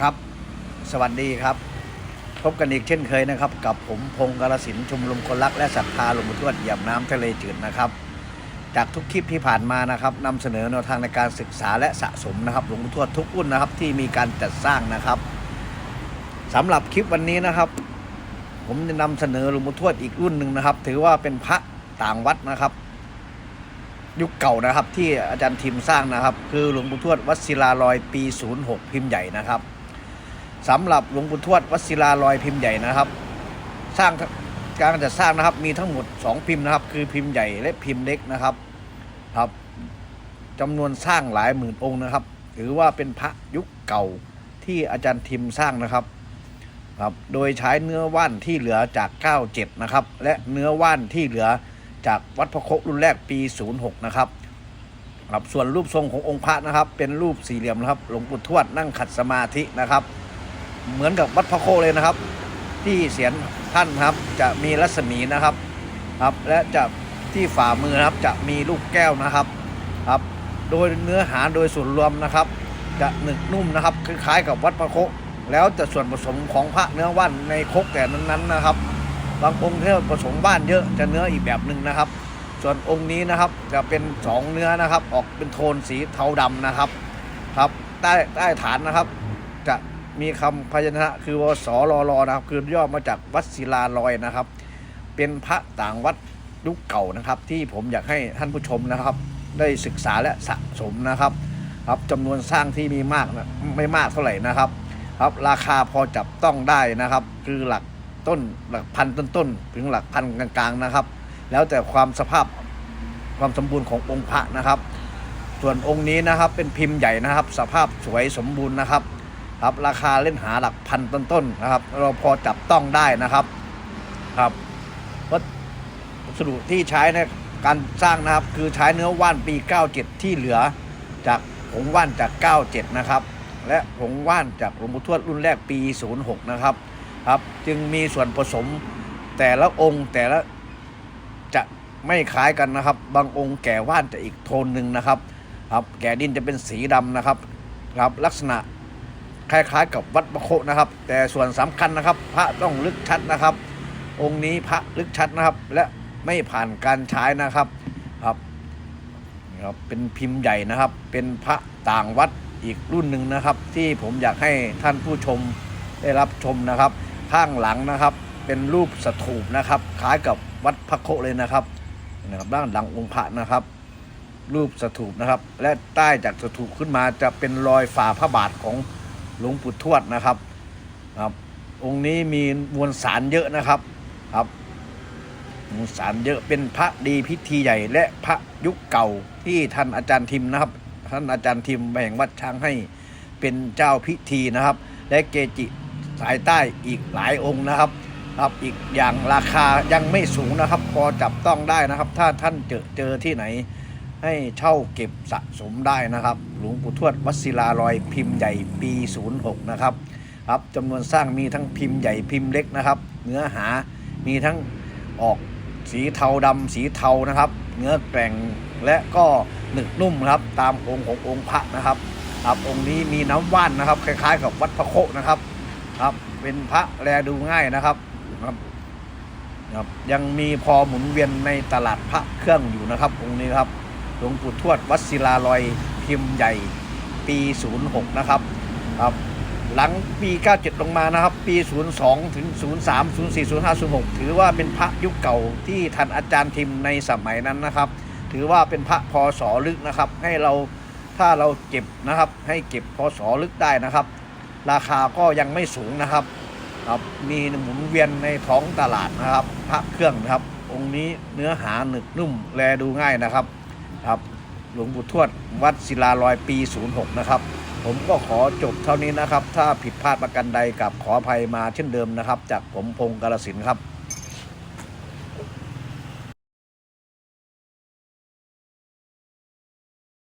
ครับ สวัสดีครับ พบกันอีกเช่นเคยนะครับ กับผมพงศ์กาลสินชุมนุมคนรักและศรัทธาหลวงปู่ทวดเหยียบน้ำทะเลจืดนะครับ จากทุกคลิปที่ผ่านมานะครับนำเสนอแนวทางในการศึกษาและสะสมนะครับหลวงปู่ทวดทุกรุ่นนะครับที่มีการจัดสร้างนะครับสำหรับคลิปวันนี้นะครับ ผมจะนำเสนอหลวงปู่ทวดอีกรุ่นหนึ่งนะครับ ถือว่าเป็นพระต่างวัดนะครับยุคเก่านะครับที่อาจารย์ทิมสร้างนะครับ คือหลวงปู่ทวดวัดศิลาลอยปี 06 พิมพ์ใหญ่นะครับ สำหรับหลวงปู่ทวดวัดศิลาลอยพิมพ์ใหญ่นะครับ สร้างการจัดสร้างนะครับ มีทั้งหมด 2 พิมพ์นะครับ คือพิมพ์ใหญ่และพิมพ์เล็กนะครับครับจำนวนสร้างหลายหมื่นองค์นะครับ ถือว่าเป็นพระยุคเก่าที่อาจารย์ทิมสร้างนะครับครับ โดยใช้เนื้อว่านที่เหลือจาก97นะครับ และเนื้อว่านที่เหลือจากวัดพระโครุ่นแรกปี 06 นะครับครับส่วนรูปทรงขององค์พระนะครับ เป็นรูปสี่เหลี่ยมนะครับ หลวงปู่ทวดนั่งขัดสมาธินะครับ เหมือนกับวัดพระโคเลยนะครับ ที่เสียนท่านครับจะมีรัศมีนะครับครับ และจะที่ฝ่ามือนะครับจะมีลูกแก้วนะครับครับ โดยเนื้อหาโดยส่วนรวมนะครับ จะหนึกนุ่มนะครับคล้ายๆกับวัดพระโคแล้วจะส่วนผสมของพระเนื้อว่านในคกแต่นั้นๆนะครับบางองค์ที่ผสมว่านเยอะจะเนื้ออีกแบบหนึ่งนะครับ ส่วนองค์นี้นะครับจะเป็นสองเนื้อนะครับ ออกเป็นโทนสีเทาดำนะครับ ครับใต้ใต้ฐานนะครับ จะ มีคำพยัญชนะคือวสรรนะครับ คือย่อมาจากวัดศิลาลอยนะครับ เป็นพระต่างวัดยุคเก่านะครับ ที่ผมอยากให้ท่านผู้ชมนะครับ ได้ศึกษาและสะสมนะครับครับจำนวนสร้างที่มีมากนะไม่มากเท่าไหร่นะครับ ครับราคาพอจับต้องได้นะครับ คือหลักต้นหลักพันต้นๆถึงหลักพันกลางๆนะครับ แล้วแต่ความสภาพความสมบูรณ์ขององค์พระนะครับ ส่วนองค์นี้นะครับเป็นพิมพ์ใหญ่นะครับ สภาพสวยสมบูรณ์นะครับ ครับราคาเล่นหาหลักพันต้นๆนะครับ เราพอจับต้องได้นะครับครับวัสดุที่ใช้ในการสร้างนะครับ คือใช้เนื้อว่านปี 97 ที่เหลือจากผงว่านจาก 97 นะครับ และผงว่านจากหลวงปู่ทวดรุ่นแรกปี 06 นะครับครับจึงมีส่วนผสมแต่ละองค์แต่ละจะไม่คล้ายกันนะครับ บางองค์แก่ว่านจะอีกโทนหนึ่งนะครับครับ แก่ดินจะเป็นสีดำนะครับครับลักษณะ คล้ายๆ กับวัดประโคนะครับ แต่ส่วนสำคัญนะครับ พระต้องลึกชัดนะครับ องค์นี้พระลึกชัดนะครับ และไม่ผ่านการใช้นะครับครับนี่ครับเป็นพิมพ์ใหญ่นะครับ เป็นพระต่างวัดอีกรุ่นหนึ่งนะครับ ที่ผมอยากให้ท่านผู้ชมได้รับชมนะครับ ข้างหลังนะครับ เป็นรูปสถูปนะครับ คล้ายกับวัดพระโคเลยนะครับนะครับด้านหลังองค์พระนะครับ รูปสถูปนะครับ และใต้จากสถูปขึ้นมาจะเป็นรอยฝ่าพระบาทของ หลวงปู่ทวดนะครับครับ องค์นี้มีมวลสารเยอะนะครับครับมวลสารเยอะเป็นพระดีพิธีใหญ่ และพระยุคเก่าที่ท่านอาจารย์ทิมนะครับ ท่านอาจารย์ทิมแห่งวัดช้างให้เป็นเจ้าพิธีนะครับ และเกจิสายใต้อีกหลายองค์นะครับครับอีกอย่างราคายังไม่สูงนะครับ พอจับต้องได้นะครับ ถ้าท่านเจอเจอที่ไหน ให้เช่าเก็บสะสมได้นะครับ หลวงปู่ทวดวัดศิลาลอยพิมพ์ใหญ่ปี 06 นะครับครับจำนวนสร้างมีทั้งพิมพ์ใหญ่พิมพ์เล็กนะครับ เนื้อหามีทั้งออกสีเทาดำสีเทานะครับ เนื้อแกร่งและก็หนึบนุ่มครับตามองค์ขององค์พระนะครับครับองค์นี้มีน้ำว่านนะครับ คล้ายๆ กับวัดพระโคนะครับครับ เป็นพระแลดูง่ายนะครับครับครับยังมีพอหมุนเวียนในตลาดพระเครื่องอยู่นะครับองค์นี้ครับ หลวงปู่ทวดวัดศิลาลอยพิมพ์ใหญ่ปี 06 นะครับครับ หลังปี 97 ลงมานะครับ ปี 02 ถึง 03 04 05 06 ถือว่าเป็นพระยุคเก่าที่ท่านอาจารย์ทิมในสมัยนั้นนะครับ ถือว่าเป็นพระพศลึกนะครับ ให้เราถ้าเราเก็บนะครับ ให้เก็บพศลึกได้นะครับ ราคาก็ยังไม่สูงนะครับครับมีหมุนเวียนในท้องตลาดนะครับ พระเครื่องนะครับ องค์นี้เนื้อหาหนึกนุ่มแลดูง่ายนะครับ ครับ หลวงปู่ทวดวัดศิลาลอยปี 06 นะครับ ผมก็ขอจบเท่านี้นะครับ ถ้าผิดพลาดประกันใดกับขออภัยมาเช่นเดิมนะครับ จากผมพงศ์กาลสินธุ์ครับ